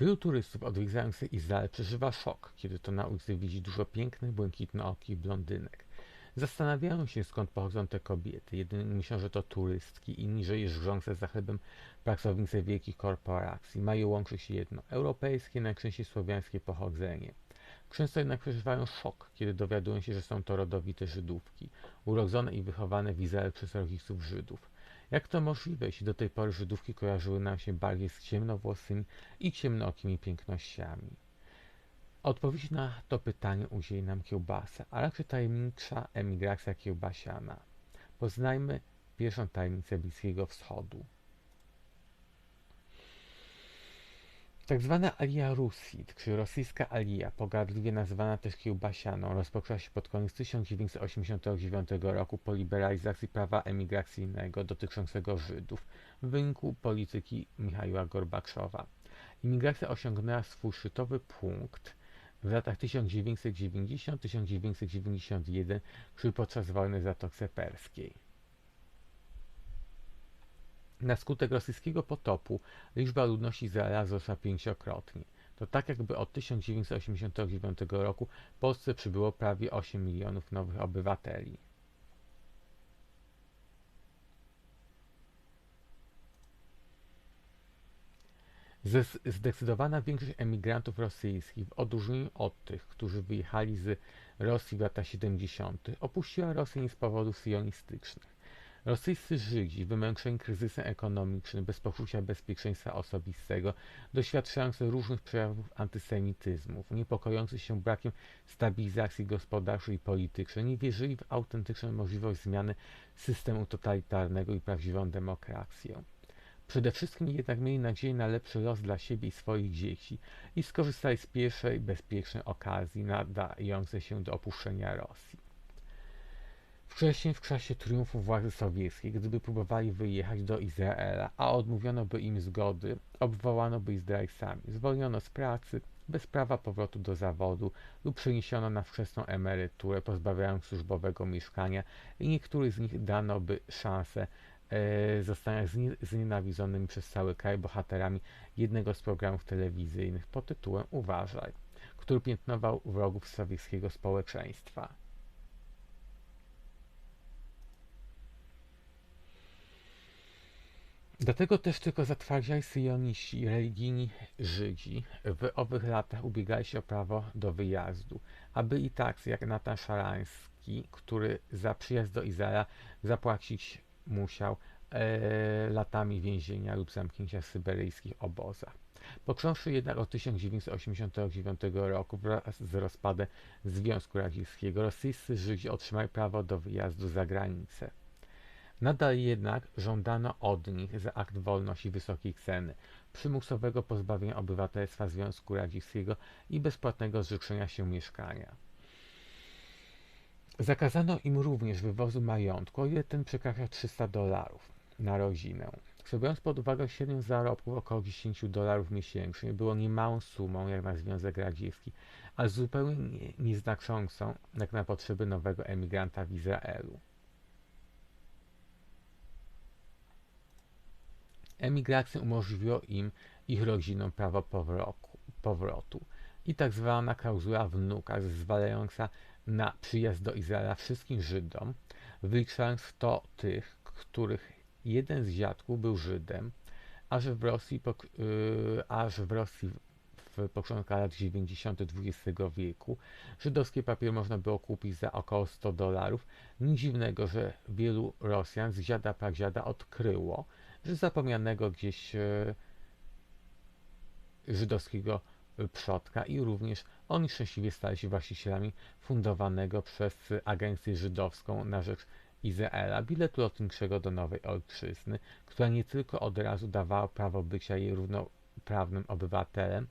Wielu turystów odwiedzających Izrael przeżywa szok, kiedy to na ulicy widzi dużo pięknych, błękitnookich blondynek. Zastanawiają się skąd pochodzą te kobiety. Jedni myślą, że to turystki, inni, że jeżdżące za chlebem pracownice wielkich korporacji. Mają łączyć się jedno europejskie, najczęściej słowiańskie pochodzenie. Często jednak przeżywają szok, kiedy dowiadują się, że są to rodowite Żydówki, urodzone i wychowane w Izraelu przez rodziców Żydów. Jak to możliwe, jeśli do tej pory Żydówki kojarzyły nam się bardziej z ciemnowłosymi i ciemnookimi pięknościami? Odpowiedź na to pytanie udzieli nam kiełbasa, a raczej tajemnicza emigracja kiełbasiana. Poznajmy pierwszą tajemnicę Bliskiego Wschodu. Tak zwana Alia Rusit, czy rosyjska Alia, pogardliwie nazywana też kiełbasianą, rozpoczęła się pod koniec 1989 roku po liberalizacji prawa emigracyjnego dotyczącego Żydów w wyniku polityki Michaiła Gorbaczowa. Imigracja osiągnęła swój szczytowy punkt w latach 1990-1991, czyli podczas wojny w Zatoce Perskiej. Na skutek rosyjskiego potopu liczba ludności Izraela wzrosła pięciokrotnie. To tak jakby od 1989 roku w Polsce przybyło prawie 8 milionów nowych obywateli. Zdecydowana większość emigrantów rosyjskich, w odróżnieniu od tych, którzy wyjechali z Rosji w latach 70., opuściła Rosję z powodów sionistycznych. Rosyjscy Żydzi, wymęczeni kryzysem ekonomicznym, bez poczucia bezpieczeństwa osobistego, doświadczający różnych przejawów antysemityzmu, niepokojący się brakiem stabilizacji gospodarczej i politycznej, nie wierzyli w autentyczną możliwość zmiany systemu totalitarnego i prawdziwą demokrację. Przede wszystkim jednak mieli nadzieję na lepszy los dla siebie i swoich dzieci i skorzystali z pierwszej bezpiecznej okazji nadającej się do opuszczenia Rosji. Wcześniej, w czasie triumfu władzy sowieckiej, gdyby próbowali wyjechać do Izraela, a odmówiono by im zgody, obwołano by ich zdrajcami, zwolniono z pracy, bez prawa powrotu do zawodu lub przeniesiono na wczesną emeryturę, pozbawiając służbowego mieszkania i niektórych z nich dano by szansę e, zostania znienawidzonymi przez cały kraj bohaterami jednego z programów telewizyjnych pod tytułem Uważaj, który piętnował wrogów sowieckiego społeczeństwa. Dlatego też tylko zatwardziali syjoniści religijni Żydzi w owych latach ubiegali się o prawo do wyjazdu, aby i tak jak Natan Szarański, który za przyjazd do Izraela zapłacić musiał e, latami więzienia lub zamknięcia w syberyjskich obozach. Począwszy jednak od 1989 roku wraz z rozpadem Związku Radzieckiego, rosyjscy Żydzi otrzymali prawo do wyjazdu za granicę. Nadal jednak żądano od nich za akt wolności wysokiej ceny, przymusowego pozbawienia obywatelstwa Związku Radzieckiego i bezpłatnego zrzeczenia się mieszkania. Zakazano im również wywozu majątku, o ile ten przekracza 300 dolarów na rodzinę. Co biorąc pod uwagę średnią zarobków około 10 dolarów miesięcznie, było niemałą sumą jak na Związek Radziecki, a zupełnie nieznaczącą jak na potrzeby nowego emigranta w Izraelu. Emigracja umożliwiła im ich rodzinom prawo powrotu i tak zwana klauzula wnuka zezwalająca na przyjazd do Izraela wszystkim Żydom, wyliczając w to tych, których jeden z dziadków był Żydem, aż w Rosji, yy, aż w Rosji w początku lat 90. XX wieku żydowski papier można było kupić za około 100 dolarów. Nic dziwnego, że wielu Rosjan z dziada pradziada odkryło, zapomnianego gdzieś e, żydowskiego przodka i również oni szczęśliwie stali się właścicielami fundowanego przez agencję żydowską na rzecz Izraela. Biletu lotniczego do nowej ojczyzny, która nie tylko od razu dawała prawo bycia jej równoprawnym obywatelem,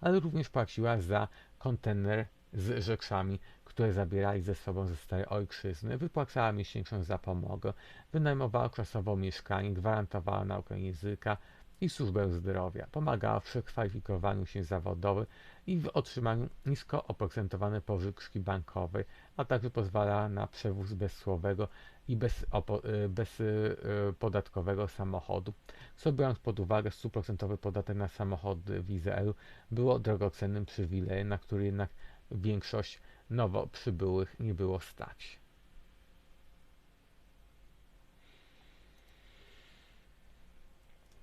ale również płaciła za kontener z rzeczami, które zabierali ze sobą ze starej ojczyzny, wypłacała miesięczną zapomogę, wynajmowała czasowo mieszkanie, gwarantowała naukę języka i służbę zdrowia. Pomagała w przekwalifikowaniu się zawodowym i w otrzymaniu nisko oprocentowanej pożyczki bankowej, a także pozwalała na przewóz bezsłowego i y, bezpodatkowego bez samochodu, co biorąc pod uwagę stuprocentowy podatek na samochody w Izraelu było drogocennym przywilejem, na który jednak większość nowo przybyłych nie było stać.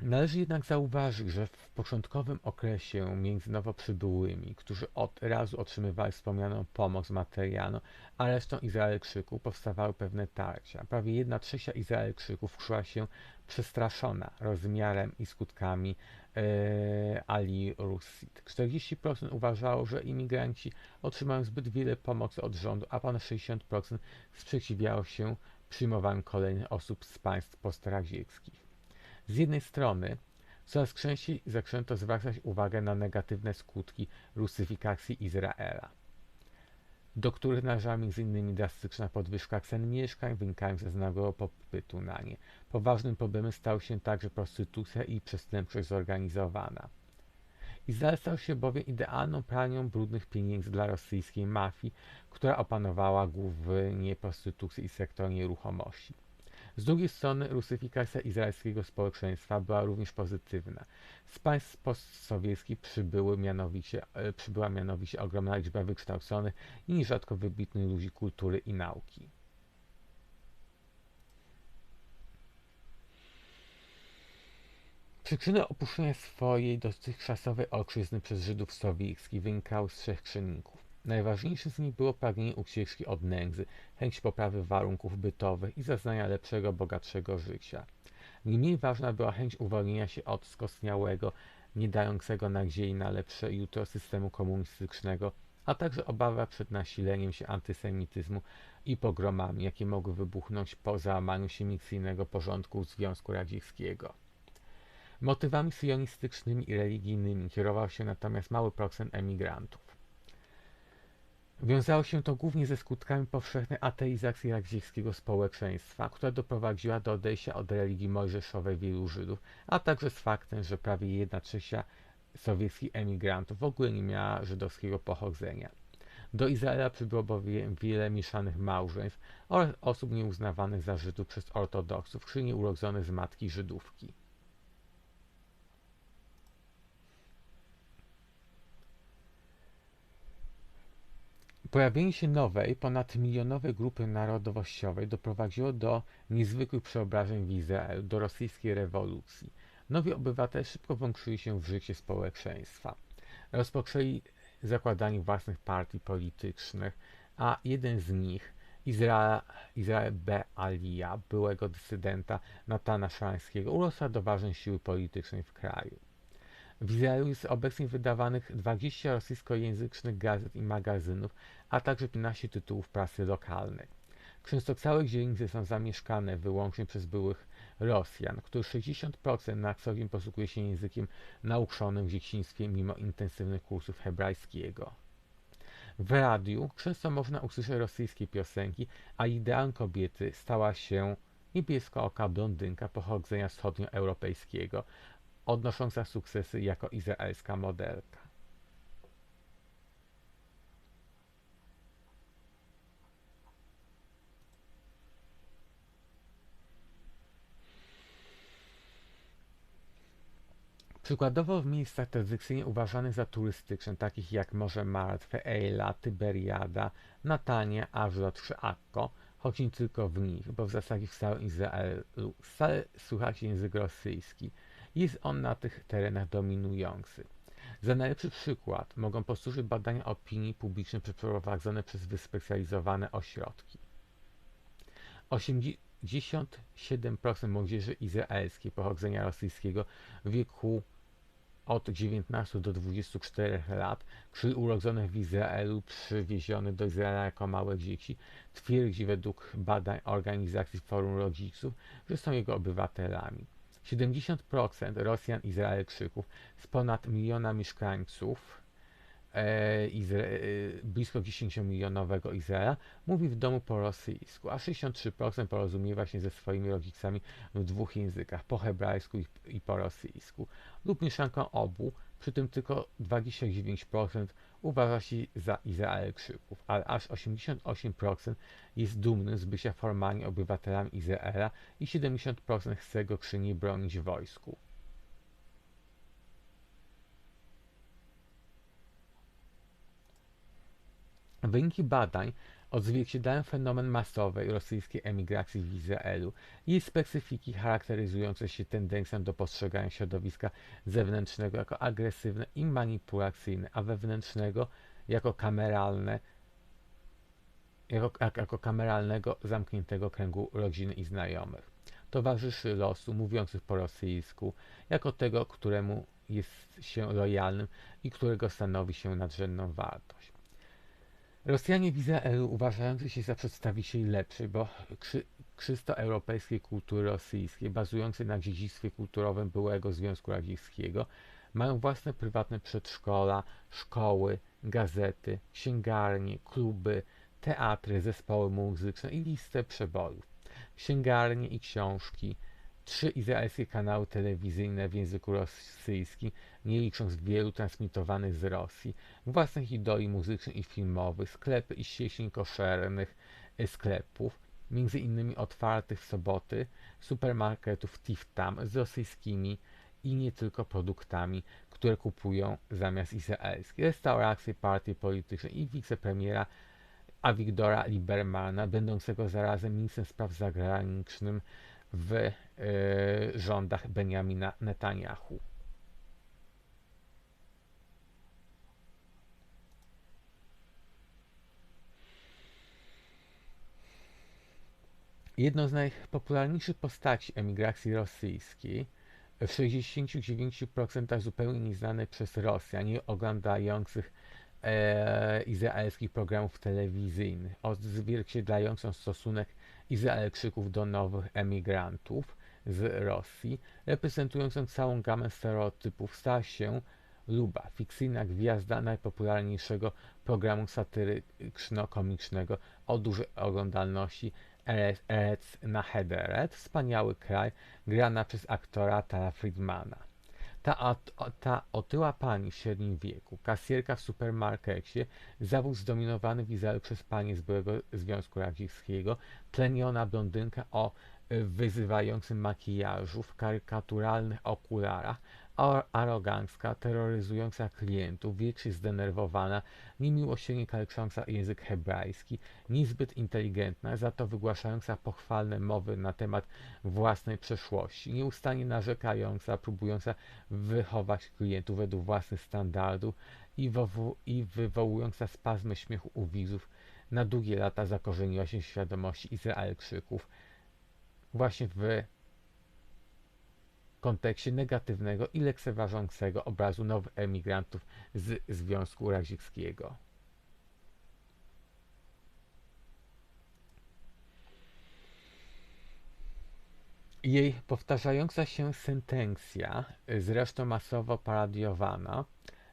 Należy jednak zauważyć, że w początkowym okresie między nowo przybyłymi, którzy od razu otrzymywali wspomnianą pomoc materialną, a resztą Izraelczyków powstawały pewne tarcia. Prawie jedna trzecia Izraelczyków czuła się przestraszona rozmiarem i skutkami e, Ali Russit. 40% uważało, że imigranci otrzymają zbyt wiele pomocy od rządu, a ponad 60% sprzeciwiało się przyjmowaniu kolejnych osób z państw postradzieckiich. Z jednej strony coraz częściej zaczęto zwracać uwagę na negatywne skutki rusyfikacji Izraela, do których należała m.in. drastyczna podwyżka cen mieszkań wynikająca z nagłego popytu na nie. Poważnym problemem stał się także prostytucja i przestępczość zorganizowana. Izrael stał się bowiem idealną pralnią brudnych pieniędzy dla rosyjskiej mafii, która opanowała głównie prostytucję i sektor nieruchomości. Z drugiej strony rusyfikacja izraelskiego społeczeństwa była również pozytywna. Z państw postsowieckich przybyły mianowicie, e, przybyła mianowicie ogromna liczba wykształconych i nierzadko wybitnych ludzi kultury i nauki. Przyczyny opuszczenia swojej dotychczasowej ojczyzny przez Żydów sowieckich wynikały z trzech czynników. Najważniejsze z nich było pragnienie ucieczki od nędzy, chęć poprawy warunków bytowych i zaznania lepszego, bogatszego życia. Nie mniej ważna była chęć uwolnienia się od skostniałego, nie dającego nadziei na lepsze jutro systemu komunistycznego, a także obawa przed nasileniem się antysemityzmu i pogromami, jakie mogły wybuchnąć po załamaniu się miksyjnego porządku Związku Radzieckiego. Motywami sionistycznymi i religijnymi kierował się natomiast mały procent emigrantów. Wiązało się to głównie ze skutkami powszechnej ateizacji radzieckiego społeczeństwa, która doprowadziła do odejścia od religii mojżeszowej wielu Żydów, a także z faktem, że prawie jedna trzecia sowieckich emigrantów w ogóle nie miała żydowskiego pochodzenia. Do Izraela przybyło bowiem wiele mieszanych małżeństw oraz osób nieuznawanych za Żydów przez ortodoksów, czy nieurodzonych z matki Żydówki. Pojawienie się nowej, ponadmilionowej grupy narodowościowej doprowadziło do niezwykłych przeobrażeń w Izraelu, do rosyjskiej rewolucji. Nowi obywatele szybko włączyli się w życie społeczeństwa. Rozpoczęli zakładanie własnych partii politycznych, a jeden z nich, Izrael, Izrael B. Aliyah, byłego dysydenta Natana Szalańskiego, urosła do ważnej siły politycznej w kraju. W Izraelu jest obecnie wydawanych 20 rosyjskojęzycznych gazet i magazynów, a także 15 tytułów prasy lokalnej. Często całe dzielnice są zamieszkane wyłącznie przez byłych Rosjan, których 60% na co dzień posługuje się językiem nauczonym w dzieciństwie mimo intensywnych kursów hebrajskiego. W radiu często można usłyszeć rosyjskie piosenki, a ideałem kobiety stała się niebiesko-oka blondynka pochodzenia wschodnioeuropejskiego, odnosząca sukcesy jako izraelska modelka. Przykładowo w miejscach tradycyjnie uważanych za turystyczne, takich jak Morze Martwe, Eila, Tyberiada, Natania, Ażdot czy Akko, choć nie tylko w nich, bo w zasadzie w całym Izraelu stale słychać język rosyjski. Jest on na tych terenach dominujący. Za najlepszy przykład mogą posłużyć badania opinii publicznej przeprowadzone przez wyspecjalizowane ośrodki. 87% młodzieży izraelskiej pochodzenia rosyjskiego w wieku od 19 do 24 lat, czyli urodzonych w Izraelu, przywiezionych do Izraela jako małe dzieci, twierdzi według badań organizacji Forum Rodziców, że są jego obywatelami. 70% Rosjan Izraelczyków z ponad miliona mieszkańców e, Izra- e, blisko 10-milionowego Izraela mówi w domu po rosyjsku, a 63% porozumiewa się ze swoimi rodzicami w dwóch językach, po hebrajsku i, i po rosyjsku, lub mieszanką obu, przy tym tylko 29% uważa się za Izraelczyków, ale aż 88% jest dumny z bycia formalnie obywatelami Izraela i 70% chce go przy niej bronić w wojsku. Wyniki badań odzwierciedlają fenomen masowej rosyjskiej emigracji w Izraelu jej specyfiki charakteryzujące się tendencją do postrzegania środowiska zewnętrznego jako agresywne i manipulacyjne, a wewnętrznego jako kameralne, jako, jako kameralnego, zamkniętego kręgu rodziny i znajomych. Towarzyszy losu mówiących po rosyjsku, jako tego, któremu jest się lojalnym i którego stanowi się nadrzędną wartość. Rosjanie w Izraelu uważający się za przedstawicieli lepszej, bo krzy, krzysto-europejskiej kultury rosyjskiej, bazującej na dziedzictwie kulturowym byłego Związku Radzieckiego, mają własne prywatne przedszkola, szkoły, gazety, księgarnie, kluby, teatry, zespoły muzyczne i listę przebojów. Księgarnie i książki, trzy izraelskie kanały telewizyjne w języku rosyjskim, nie licząc wielu transmitowanych z Rosji, własnych idoli muzycznych i filmowych, sklepy i sieci koszernych e, sklepów, między innymi otwartych w soboty, supermarketów Tiftam z rosyjskimi i nie tylko produktami, które kupują zamiast izraelskich, restauracje, partii polityczne i wicepremiera Avigdora Libermana, będącego zarazem ministrem spraw zagranicznych w rządach Benjamina Netanyahu. Jedną z najpopularniejszych postaci emigracji rosyjskiej, w 69% zupełnie nieznane przez Rosjan, nie oglądających e, izraelskich programów telewizyjnych, odzwierciedlającą stosunek Izraelczyków do nowych emigrantów z Rosji, reprezentującą całą gamę stereotypów, stała się Luba, fikcyjna gwiazda najpopularniejszego programu satyryczno-komicznego o dużej oglądalności Erec na Hederet, wspaniały kraj, grana przez aktora Tara Friedmana. Ta, ta otyła pani w średnim wieku, kasjerka w supermarkecie, zawód zdominowany w Izraelu przez panie z byłego Związku Radzieckiego, tleniona blondynka o wyzywającym makijażu, w karykaturalnych okularach, arogancka, terroryzująca klientów, wiecznie zdenerwowana, niemiłosiernie kalcząca język hebrajski, niezbyt inteligentna, za to wygłaszająca pochwalne mowy na temat własnej przeszłości, nieustannie narzekająca, próbująca wychować klientów według własnych standardów i, i wywołująca spazmy śmiechu u widzów, na długie lata zakorzeniła się w świadomości Izraelczyków właśnie w kontekście negatywnego i lekceważącego obrazu nowych emigrantów z Związku Radzieckiego. Jej powtarzająca się sentencja, zresztą masowo paradiowana,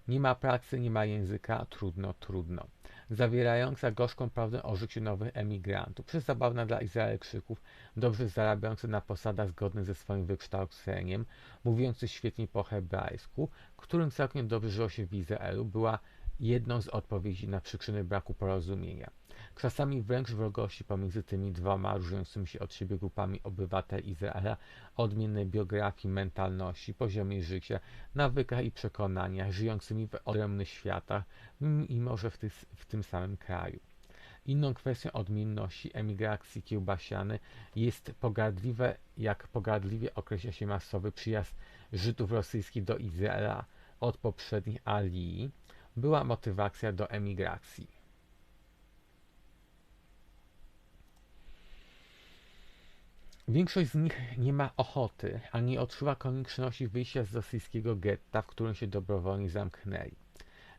nie ma pracy, nie ma języka, trudno, trudno zawierająca gorzką prawdę o życiu nowych emigrantów, przezabawna dla Izraelczyków, dobrze zarabiający na posadach zgodnych ze swoim wykształceniem, mówiący świetnie po hebrajsku, którym całkiem dobrze żyło się w Izraelu, była jedną z odpowiedzi na przyczyny braku porozumienia. Czasami wręcz wrogości pomiędzy tymi dwoma różniącymi się od siebie grupami obywateli Izraela o odmiennej biografii, mentalności, poziomie życia, nawykach i przekonaniach, żyjącymi w odrębnych światach, mimo że w, w tym samym kraju. Inną kwestią odmienności emigracji kiełbasiany jest pogardliwe, jak pogardliwie określa się masowy przyjazd Żydów rosyjskich do Izraela od poprzednich alii, była motywacja do emigracji. Większość z nich nie ma ochoty, ani odczuwa konieczności wyjścia z rosyjskiego getta, w którym się dobrowolnie zamknęli.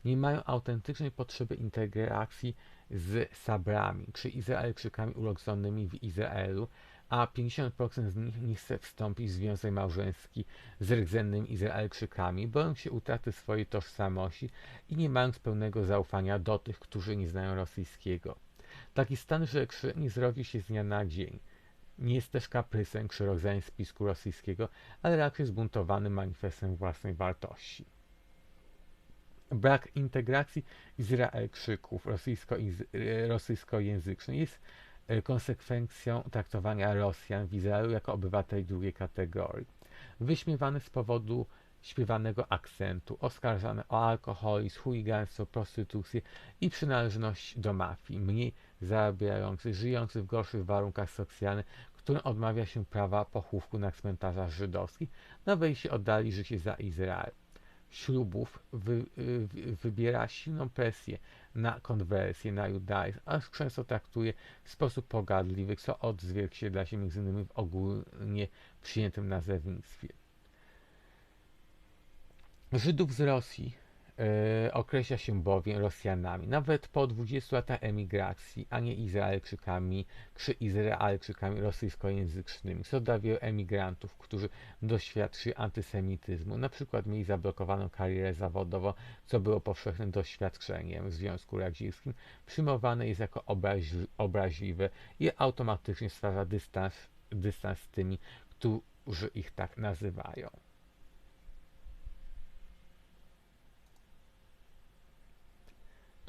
nie mają autentycznej potrzeby integracji z Sabrami, czy Izraelczykami urodzonymi w Izraelu, a 50% z nich nie chce wstąpić w związek małżeński z rdzennymi Izraelczykami, boją się utraty swojej tożsamości i nie mają pełnego zaufania do tych, którzy nie znają rosyjskiego. Taki stan rzeczy nie zrobi się z dnia na dzień. Nie jest też kaprysem czy spisku rosyjskiego, ale raczej zbuntowanym manifestem własnej wartości. Brak integracji Izraelczyków rosyjskojęzycznych jest e, konsekwencją traktowania Rosjan w Izraelu jako obywateli drugiej kategorii. Wyśmiewany z powodu śpiewanego akcentu, oskarżany o alkoholizm, chuligaństwo, prostytucję i przynależność do mafii, mniej zarabiający, żyjący w gorszych warunkach socjalnych, którym odmawia się prawa pochówku na cmentarzach żydowskich, na wejście oddali życie za Izrael. Ślubów wy, wy, wybiera silną presję na konwersję, na judaizm, a często traktuje w sposób pogadliwy, co odzwierciedla się innymi w ogólnie przyjętym nazewnictwie. Żydów z Rosji określa się bowiem Rosjanami, nawet po 20 latach emigracji, a nie Izraelczykami czy Izraelczykami rosyjskojęzycznymi. Co dla wielu emigrantów, którzy doświadczyli antysemityzmu, na przykład mieli zablokowaną karierę zawodową, co było powszechnym doświadczeniem w Związku Radzieckim, przyjmowane jest jako obraźli obraźliwe i automatycznie stwarza dystans, dystans z tymi, którzy ich tak nazywają.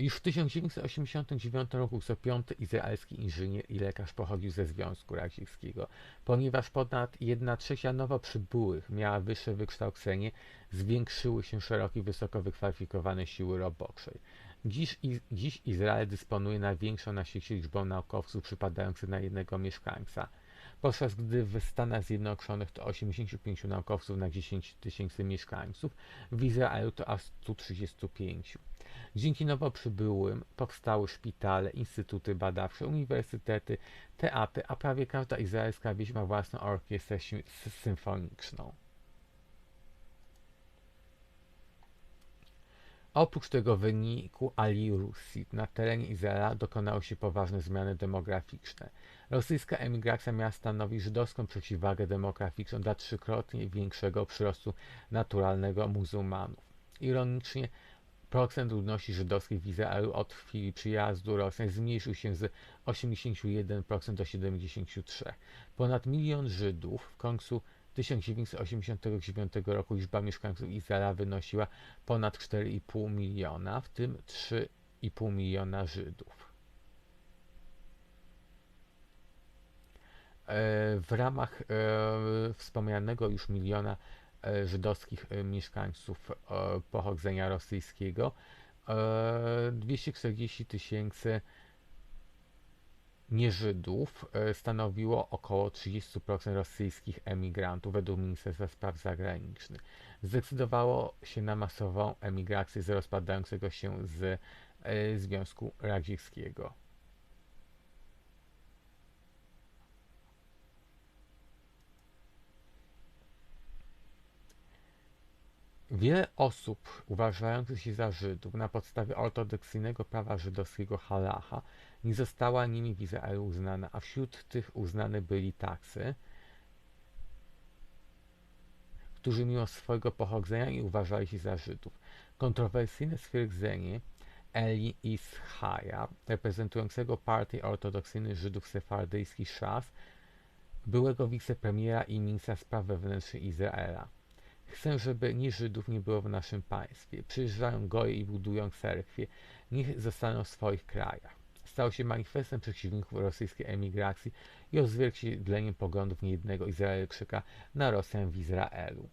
Już w 1989 roku co piąty izraelski inżynier i lekarz pochodził ze Związku Radzieckiego. Ponieważ ponad 1 trzecia nowo przybyłych miała wyższe wykształcenie, zwiększyły się szerokie, wysoko wykwalifikowane siły roboczej. Dziś, dziś Izrael dysponuje największą na świecie liczbą naukowców przypadających na jednego mieszkańca podczas gdy w Stanach Zjednoczonych to 85 naukowców na 10 tysięcy mieszkańców, w Izraelu to aż 135. Dzięki nowo przybyłym powstały szpitale, instytuty badawcze, uniwersytety, teatry, a prawie każda izraelska wieś ma własną orkiestrę symfoniczną. Oprócz tego wyniku Ali Rusit na terenie Izraela dokonały się poważne zmiany demograficzne. Rosyjska emigracja miała stanowić żydowską przeciwwagę demograficzną dla trzykrotnie większego przyrostu naturalnego muzułmanów. Ironicznie procent ludności żydowskiej w Izraelu od chwili przyjazdu Rosjan zmniejszył się z 81% do 73%. Ponad milion Żydów w końcu 1989 roku liczba mieszkańców Izraela wynosiła ponad 4,5 miliona, w tym 3,5 miliona Żydów. W ramach e, wspomnianego już miliona e, żydowskich mieszkańców pochodzenia rosyjskiego 240 tysięcy nieżydów stanowiło około 30% rosyjskich emigrantów według Ministerstwa Spraw Zagranicznych. Zdecydowało się na masową emigrację z rozpadającego się z Związku Radzieckiego. Wiele osób uważających się za Żydów na podstawie ortodoksyjnego prawa żydowskiego halacha nie została nimi w Izraelu uznana, a wśród tych uznani byli tacy, którzy mimo swojego pochodzenia nie uważali się za Żydów. Kontrowersyjne stwierdzenie Eli Ischaja, reprezentującego partię ortodoksyjnych Żydów sefardyjskich Szas, byłego wicepremiera i ministra spraw wewnętrznych Izraela. Chcę, żeby ni Żydów nie było w naszym państwie. Przyjeżdżają goje i budują cerkwie. Niech zostaną w swoich krajach. Stał się manifestem przeciwników rosyjskiej emigracji i odzwierciedleniem poglądów niejednego Izraelczyka na Rosjan w Izraelu.